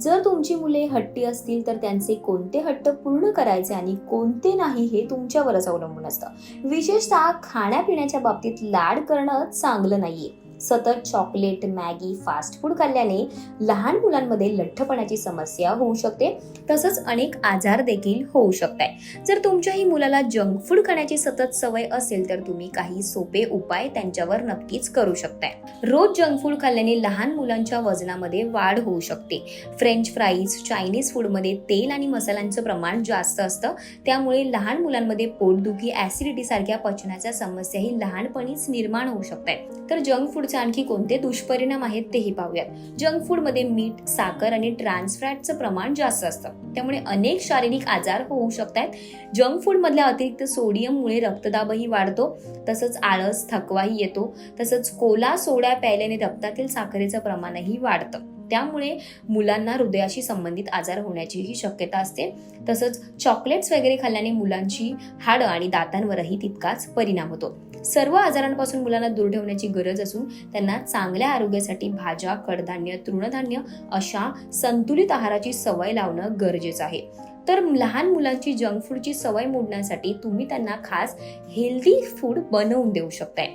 जर तुमची मुले हट्टी असतील तर त्यांचे कोणते हट्ट पूर्ण करायचे आणि कोणते नाही हे तुमच्यावरच अवलंबून असतं. विशेषतः खाण्यापिण्याच्या बाबतीत लाड करणं चांगलं नाहीये. सतत चॉकलेट मॅगी फास्ट फूड खाल्ल्याने लहान मुलांमध्ये लठ्ठपणाची समस्या होऊ शकते. तसंच अनेक आजार देखील होऊ शकतात जर तुमच्याही मुलाला जंक फूड खाण्याची सतत सवय असेल तर तुम्ही काही सोपे उपाय त्यांच्यावर नक्कीच करू शकताय. रोज जंक फूड खाल्ल्याने लहान मुलांच्या वजनामध्ये वाढ होऊ शकते. फ्रेंच फ्राईज चायनीज फूडमध्ये तेल आणि मसाल्यांचं प्रमाण जास्त असतं. त्यामुळे लहान मुलांमध्ये पोटदुखी ऍसिडिटी सारख्या पचनाच्या समस्याही लहानपणीच निर्माण होऊ शकतात तर जंक फूड फूडचे आणखी कोणते दुष्परिणाम आहेत तेही पाहूयात. जंक फूडमध्ये मीठ साखर आणि ट्रान्सफॅटचं प्रमाण जास्त असतं. त्यामुळे अनेक शारीरिक आजार होऊ शकतात. जंक फूडमधल्या अतिरिक्त सोडियममुळे रक्तदाबही वाढतो. तसंच आळस थकवाही येतो. तसंच कोला सोडा प्यायल्याने रक्तातील साखरेचं प्रमाणही वाढतं. त्यामुळे मुलांना हृदयाशी संबंधित आजार होण्याचीही शक्यता असते. तसंच चॉकलेट्स वगैरे खाल्ल्याने मुलांची हाडं आणि दातांवरही तितकाच परिणाम होतो. सर्व आजारांपासून मुलांना दूर ठेवण्याची गरज असून त्यांना चांगल्या आरोग्यासाठी भाज्या कडधान्य तृणधान्य अशा संतुलित आहाराची सवय लावणं गरजेचं आहे. तर लहान मुलांची जंक फूडची सवय मोडण्यासाठी तुम्ही त्यांना खास हेल्दी फूड बनवून देऊ शकताय.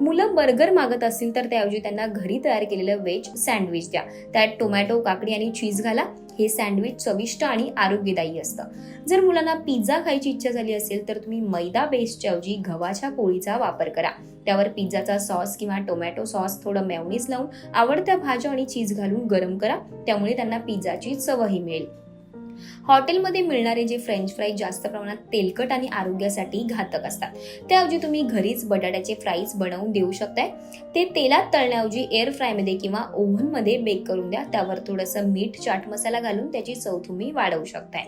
मुलं बर्गर मागत असतील तर त्याऐवजी त्यांना घरी तयार केलेलं व्हेज सँडविच द्या. त्यात टोमॅटो काकडी आणि चीज घाला. हे सँडविच चविष्ट आणि आरोग्यदायी असतं. जर मुलांना पिझ्झा खायची इच्छा झाली असेल तर तुम्ही मैदा बेसच्या ऐवजी गव्हाच्या पोळीचा वापर करा. त्यावर पिझ्झाचा सॉस किंवा टोमॅटो सॉस थोडं मेवनीज लावून आवडत्या भाज्या आणि चीज घालून गरम करा. त्यामुळे त्यांना पिझ्झाची चवही मिळेल. हॉटेलमध्ये मिळणारे जे फ्रेंच फ्राईज जास्त प्रमाणात तेलकट आणि आरोग्यासाठी घातक असतात. त्याऐवजी तुम्ही घरीच बटाट्याचे फ्राईज बनवून देऊ शकताय. ते तेलात तळण्याऐवजी एअर फ्रायमध्ये किंवा ओव्हनमध्ये बेक करून द्या. त्यावर थोडंसं मीठ चाट मसाला घालून त्याची चव तुम्ही वाढवू शकताय.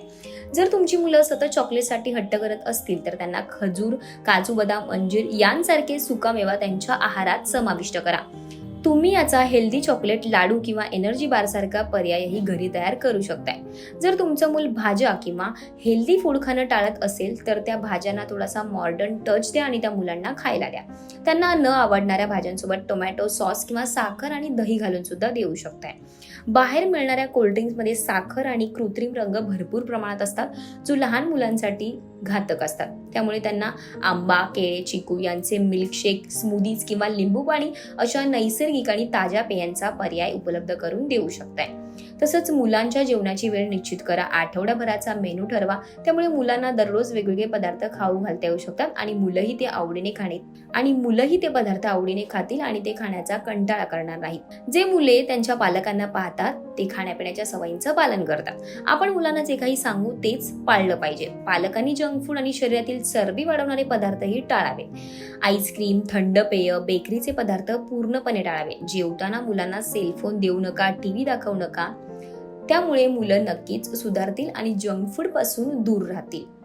जर तुमची मुलं सतत चॉकलेटसाठी हट्ट करत असतील तर त्यांना खजूर काजू बदाम अंजीर यांसारखे सुकामेवा त्यांच्या आहारात समाविष्ट करा. तुम्ही याचा हेल्दी चॉकलेट लाडू किंवा एनर्जी बारसारखा पर्यायही घरी तयार करू शकताय. जर तुमचं मूल भाज्या किंवा हेल्दी फूड खाणं टाळत असेल तर त्या भाज्यांना थोडासा मॉडर्न टच द्या आणि त्या मुलांना खायला द्या. त्यांना न आवडणाऱ्या भाज्यांसोबत टोमॅटो सॉस किंवा साखर आणि दही घालून सुद्धा देऊ शकताय. बाहेर मिळणाऱ्या कोल्ड्रिंक्समध्ये साखर आणि कृत्रिम रंग भरपूर प्रमाणात असतात जो लहान मुलांसाठी घातक असतात. त्यामुळे त्यांना आंबा केळे चिकू यांचे मिल्कशेक स्मूदीज किंवा लिंबू पाणी अशा नैसर्गिक आणि ताज्या पेयांचा पर्याय उपलब्ध करून देऊ शकताय. तसंच मुलांच्या जेवणाची वेळ निश्चित करा. आठवड्याभराचा मेनू ठरवा. त्यामुळे मुलांना दररोज वेगवेगळे पदार्थ खाऊ घालता येऊ शकतात आणि मुलंही ते आवडीने खाणे आणि मुलंही ते पदार्थ आवडीने खातील आणि ते खाण्याचा कंटाळा करणार नाहीत. जे मुले त्यांच्या पालकांना पाहतात ते खाण्यापिण्याच्या सवयींचं पालन करतात. आपण मुलांना जे काही सांगू तेच पाळलं पाहिजे. पालकांनी जंक फूड आणि शरीरातील चरबी वाढवणारे पदार्थही टाळावे. आईस्क्रीम थंड पेय बेकरीचे पदार्थ पूर्णपणे टाळावे. जेवताना मुलांना सेलफोन देऊ नका टीव्ही दाखवू नका. त्यामुळे मुलं नक्कीच सुधारतील आणि जंक फूडपासून दूर राहतील.